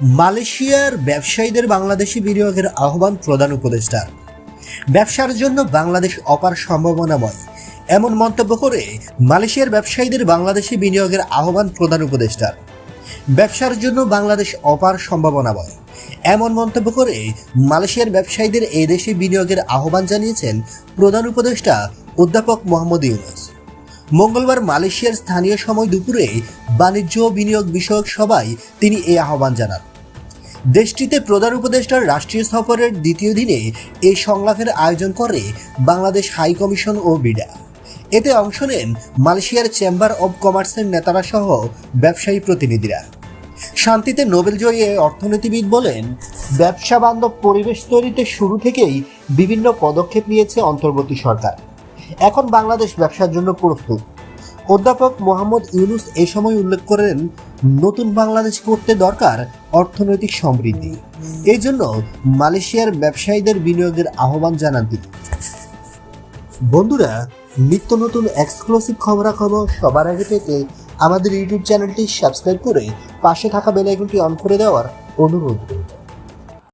মালয়েশিয়ার ব্যবসায়ীদের বাংলাদেশি বিনিয়োগের আহ্বান প্রধান উপদেষ্টার ব্যবসার জন্য বাংলাদেশ অপার সম্ভাবনাময়, এমন মন্তব্য করে মালয়েশিয়ার ব্যবসায়ীদের বাংলাদেশি বিনিয়োগের আহ্বান প্রধান উপদেষ্টার ব্যবসার জন্য বাংলাদেশ অপার সম্ভাবনাময়, এমন মন্তব্য করে মালয়েশিয়ার ব্যবসায়ীদের এই দেশে বিনিয়োগের আহ্বান জানিয়েছেন প্রধান উপদেষ্টা অধ্যাপক মোহাম্মদ ইউনুস। মঙ্গলবার মালয়েশিয়ার স্থানীয় সময় দুপুরে বাণিজ্য ও বিনিয়োগ বিষয়ক সভায় তিনি এই আহ্বান জানান। দেশটিতে প্রধান উপদেষ্টার রাষ্ট্রীয় সফরের দ্বিতীয় দিনে এই সংলাপের আয়োজন করে বাংলাদেশ হাই কমিশন ও বিডা। এতে অংশ নেন মালয়েশিয়ার চেম্বার অব কমার্সের নেতারা সহ ব্যবসায়ী প্রতিনিধিরা। শান্তিতে নোবেলজয়ী এই অর্থনীতিবিদ বলেন ব্যবসা বান্ধব পরিবেশ তৈরিতে শুরু থেকেই বিভিন্ন পদক্ষেপ নিয়েছে অন্তর্বর্তী সরকার। এখন বাংলাদেশ ব্যবসার জন্য প্রস্তুত। অধ্যাপক মোহাম্মদ ইউনুস এ সময় উল্লেখ করেন, নতুন বাংলাদেশ করতে দরকার অর্থনৈতিক সমৃদ্ধি। এই জন্য মালয়েশিয়ার ব্যবসায়ীদের বিনিয়োগের আহ্বান জানান তিনি। বন্ধুরা, নিত্য নতুন এক্সক্লুসিভ খবরাখবর সবার আগে পেতে আমাদের ইউটিউব চ্যানেলটি সাবস্ক্রাইব করে পাশে থাকা বেল আইকনটি অন করে দেওয়ার অনুরোধ।